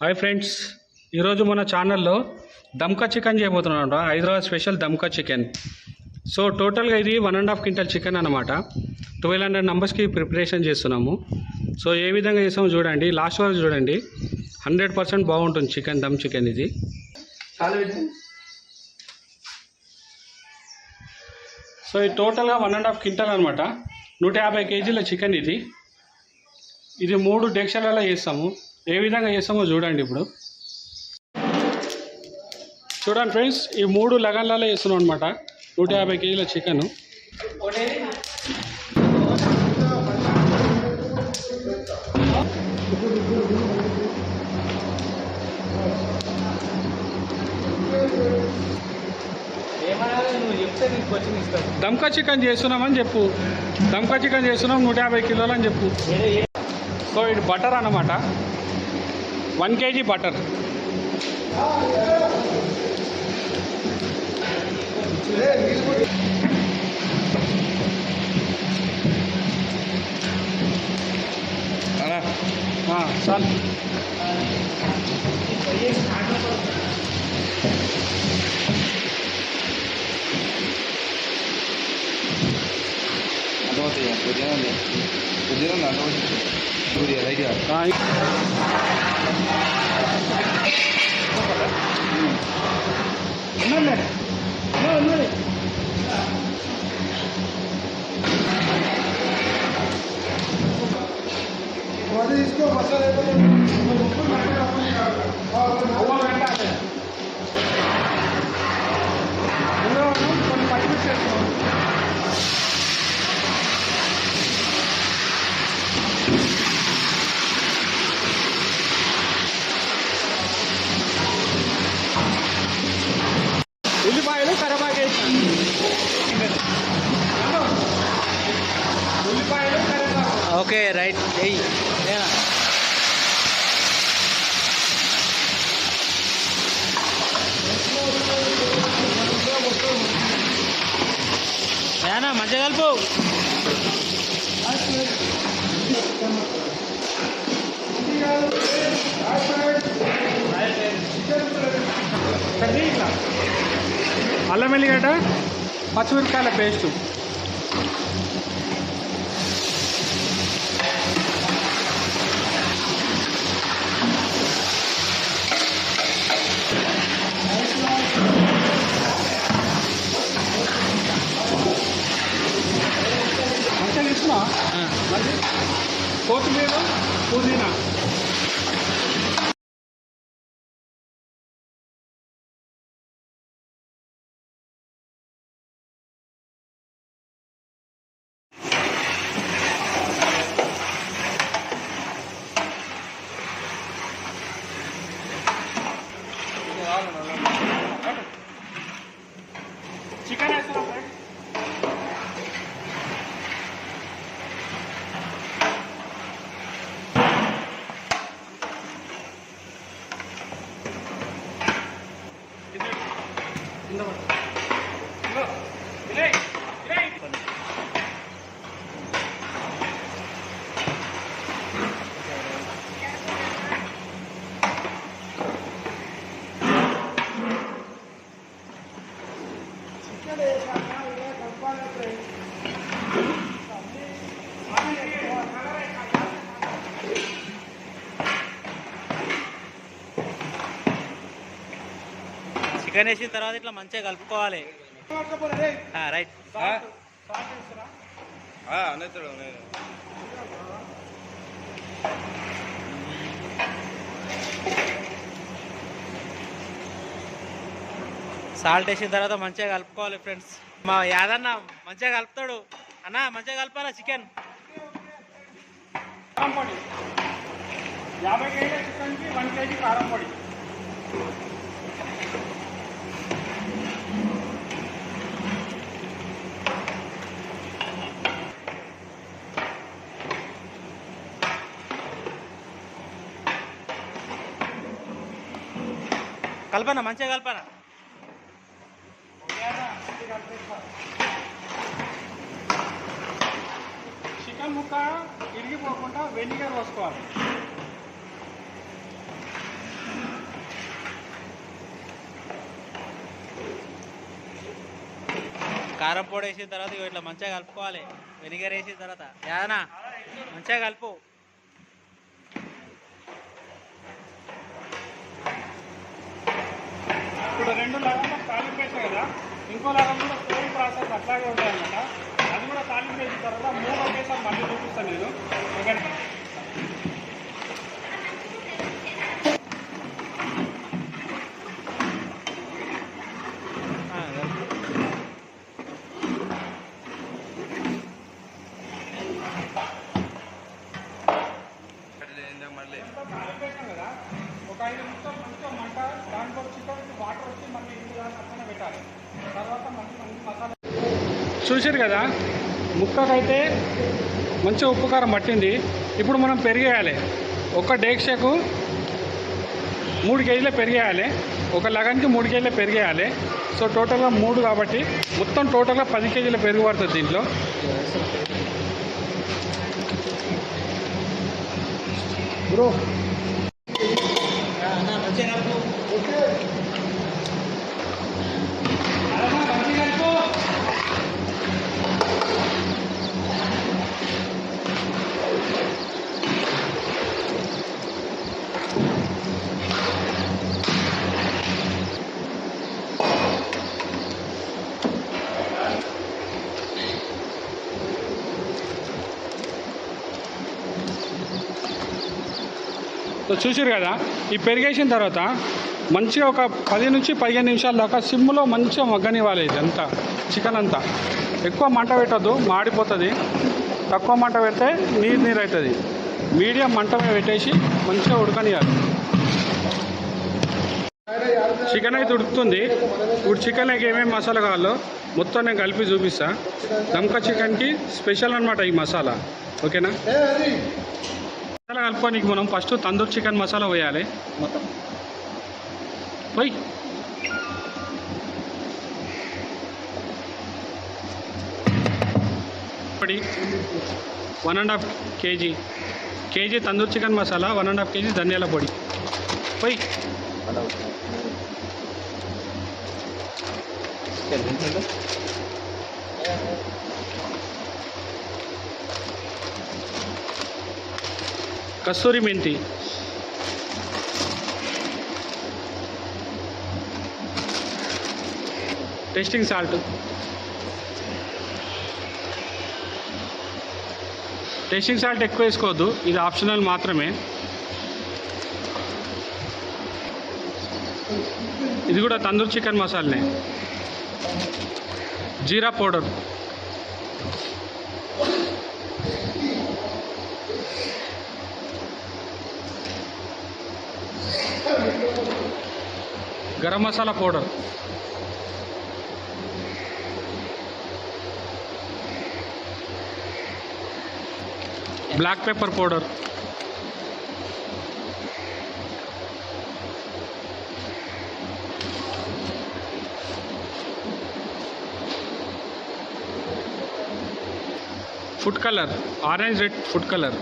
Hi friends ఈరోజు మన ఛానల్లో దమ్కా చికెన్ చేయబోతున్నాం హైదరాబాద్ స్పెషల్ దమ్కా చికెన్. సో టోటల్గా ఇది one and half quintal chicken అనమాట ట్వెల్వ్ హండ్రెడ్ నంబర్స్కి ప్రిపరేషన్ చేస్తున్నాము. సో ఏ విధంగా చేస్తామో చూడండి. లాస్ట్ వరకు చూడండి. హండ్రెడ్ పర్సెంట్ బాగుంటుంది చికెన్ దమ్ చికెన్ ఇది. సో ఇది టోటల్గా వన్ అండ్ హాఫ్ క్వింటల్ అనమాట నూట యాభై కేజీల చికెన్ ఇది. ఇది మూడు డెక్షలలో చేస్తాము. ఏ విధంగా చేస్తామో చూడండి ఇప్పుడు. చూడండి ఫ్రెండ్స్ ఈ మూడు లగన్లలో వేస్తున్నాం అనమాట నూట యాభై కేజీల చికెన్. దమ్కా చికెన్ చేస్తున్నామని చెప్పు. దమ్కా చికెన్ చేస్తున్నాం నూట యాభై కిలోలు అని చెప్పు. సో ఇది బటర్ అన్నమాట. वन के जी बटर हाँ चल புதினா புதினா நல்லா புதினா லைட்டாக Bunlar ne? Ne ne? What is the matter? Okay right. చెయ్యి. ఏనా ఏనా మంచిగా కలుపు. అల్లం వెల్లిగడ్డ పచ్చిమిరపకాయల పేస్టు. కొత్తిమీర పుదీనా చికెన్ వేస్తున్నాం చికెన్ వేసిన తర్వాత ఇట్లా మంచిగా కలుపుకోవాలి. ఆ, రైట్. సాల్ట్ వేసిన తర్వాత మంచిగా కలుపుకోవాలి ఫ్రెండ్స్ మా యాదన్న మంచిగా కలుపుతాడు. అన్న మంచిగా కలపాలా చికెన్ యాభై కేజీల చికెన్కి వన్ కేజీ కారం పొడి. కల్పన? మంచిగా కల్పన? చికెన్ ముక్క ఇరిగిపోకుండా వెనిగర్ పోసుకోవాలి. కారం పొడి వేసిన తర్వాత ఇట్లా మంచిగా కలుపుకోవాలి. వెనిగర్ వేసిన తర్వాత. యాదనా? మంచిగా కలుపు. రెండు లగంలో తాలింపు వేసాం కదా. ఇంకో లగం కూడా సేమ్ ప్రాసెస్ అట్లాగే ఉంటాయన్నమాట. అది కూడా తాలింపు వేసిన తర్వాత మూడు ఒకేసారి మళ్ళీ చూపిస్తాను నేను. ఒకటి ఆ, కలుపు. మళ్ళీ తాలింపు వేసాం కదా ఒక ఐదు నిమిషాలు మంచిగా మంట దాంట్లో చికెన్ వాటర్ వచ్చి మళ్ళీ ఇంటి దాకా అట్లనే పెట్టాలి తర్వాత మళ్ళీ మంచి మసాలా చూసారు కదా? ముక్కకైతే మంచిగా ఉప్పు కారం పట్టింది. ఇప్పుడు మనం పెరిగేయాలి. ఒక డేక్షకు మూడు కేజీలే పెరిగేయాలి. ఒక లగన్కి మూడు కేజీలే పెరిగేయాలి. సో టోటల్గా మూడు కాబట్టి మొత్తం టోటల్గా పది కేజీల పెరుగు పడుతుంది దీంట్లో. బ్రో. సో చూసారు కదా? ఈ పెరిగేసిన తర్వాత మంచిగా ఒక పది నుంచి పదిహేను నిమిషాల దాకా సిమ్లో మంచిగా మగ్గనివ్వాలి ఇది అంతా చికెన్ అంతా. ఎక్కువ మంట పెట్టద్దు మాడిపోతుంది. తక్కువ మంట పెడితే నీరు నీరు అవుతుంది మీడియం మంట పెట్టేసి మంచిగా ఉడకనియాలి. చికెన్ అయితే ఉడుకుతుంది. ఇప్పుడు చికెన్కి ఏమేమి మసాలా కావాలో మొత్తం నేను కలిపి చూపిస్తా. దమ్కా చికెన్కి స్పెషల్ అనమాట ఈ మసాలా. ఓకేనా? మసాలా కలుపుకోనికి మనం ఫస్ట్ తందూర్ చికెన్ మసాలా వేయాలి. మొత్తం? పోయి. పొడి one and half KG. KG tandoor chicken masala one and half KG ధనియాల పొడి. పోయి. కస్తూరి మెంతి. టేస్టింగ్ సాల్ట్ టేస్టింగ్ సాల్ట్ ఎక్కువ వేసుకోవద్దు. ఇది ఆప్షనల్ మాత్రమే. ఇది కూడా tandoor chicken మసాలానే. Jeera powder. Garam masala powder black pepper powder food colour orange red food colour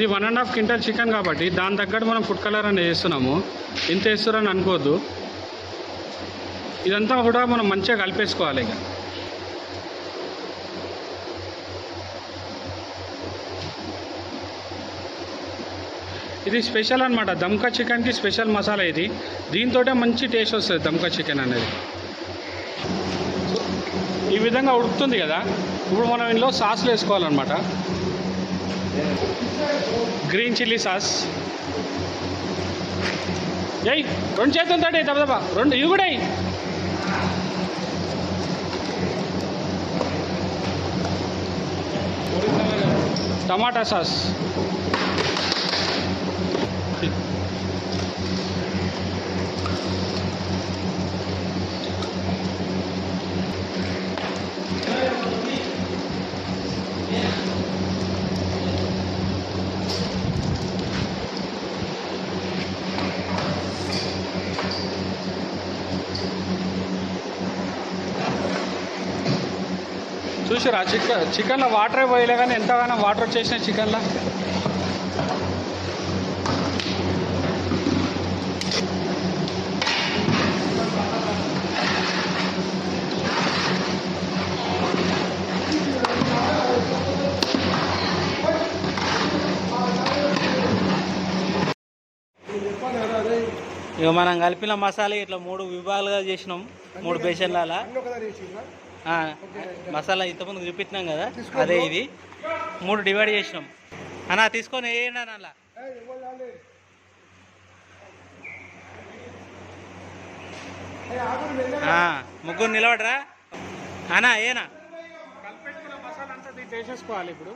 ఇది one and half quintal chicken కాబట్టి దాని తగ్గట్టు మనం ఫుడ్ కలర్ అనేది వేస్తున్నాము. ఇంత వేస్తారని అనుకోవద్దు ఇదంతా కూడా మనం మంచిగా కలిపేసుకోవాలి ఇక. ఇది స్పెషల్ అనమాట దమ్కా చికెన్కి స్పెషల్ మసాలా ఇది. దీంతో మంచి టేస్ట్ వస్తుంది దమ్కా చికెన్ అనేది. ఈ విధంగా ఉడుకుతుంది కదా. ఇప్పుడు మనం ఇందులో సాస్లు వేసుకోవాలన్నమాట. గ్రీన్ చిల్లీ సాస్ ఏయ్ రెండు చేతులు దెబ్బ దబదబా రెండు ఇవి కూడా టమాటా సాస్ చూసారా? చికెన్ చికెన్లో వాటరే పోయలే కానీ ఎంతగానో వాటర్ వచ్చేసినాయి చికెన్లో. ఇక మనం కలిపిన మసాలా ఇట్లా మూడు విభాగాలుగా చేసినాం. మూడు బేసన్ల మసాలా ఇంతకుముందు చూపించినాం కదా అదే ఇది. మూడు డివైడ్ చేసినాం. అన్న తీసుకొని వేయండి అన్న అలా ముగ్గురు నిలబడరా? అన్నా ఏనా చేసేసుకోవాలి మసాలా అంతా ఇప్పుడు.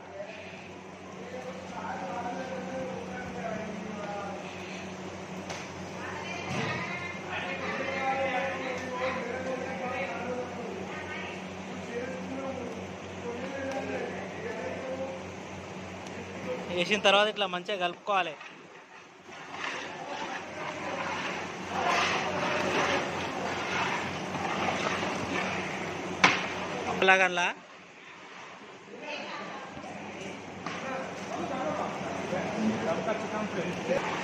వేసిన తర్వాత ఇట్లా మంచిగా కలుపుకోవాలి. అలాగల్లా ఫైనల్గా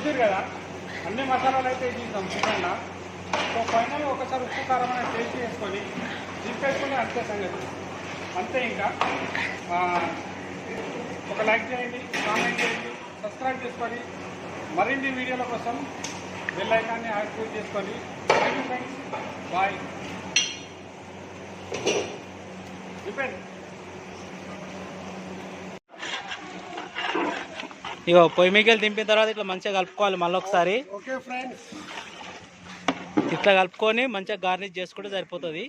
చూసారు కదా? అన్ని మసాలాలు అయితే తీసాం చికెన్లో సో ఫైనల్ ఒకసారి ఉప్పు కారం అనేది టేస్ట్ చేసుకొని దింపేసుకొని అంతే సంగతి. అంతే ఇంకా. ఒక లైక్ చేయండి కామెంట్ చేయండి సబ్స్క్రైబ్ చేసుకొని మరిన్ని వీడియోల కోసం బెల్ ఐకాన్ని యాక్టివేట్ చేసుకొని. థ్యాంక్ యూ ఫ్రెండ్స్ బాయ్ డిపెండ్ ఇక పొయ్యి మిగిలి దింపిన తర్వాత ఇట్లా మంచిగా కలుపుకోవాలి మళ్ళీ ఒకసారి. ఇట్లా కలుపుకొని మంచిగా గార్నిష్ చేసుకుంటే సరిపోతుంది.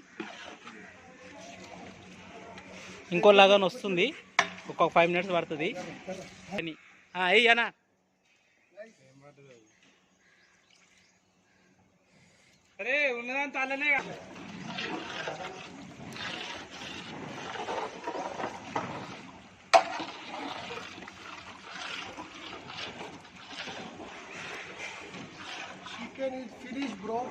ఇంకో లాగానే వస్తుంది ఒక ఫైవ్ మినిట్స్ పడుతుంది. అని అయ్యి అన్న. అరే ఉన్నదంతా అల్లనే chicken is finished, bro.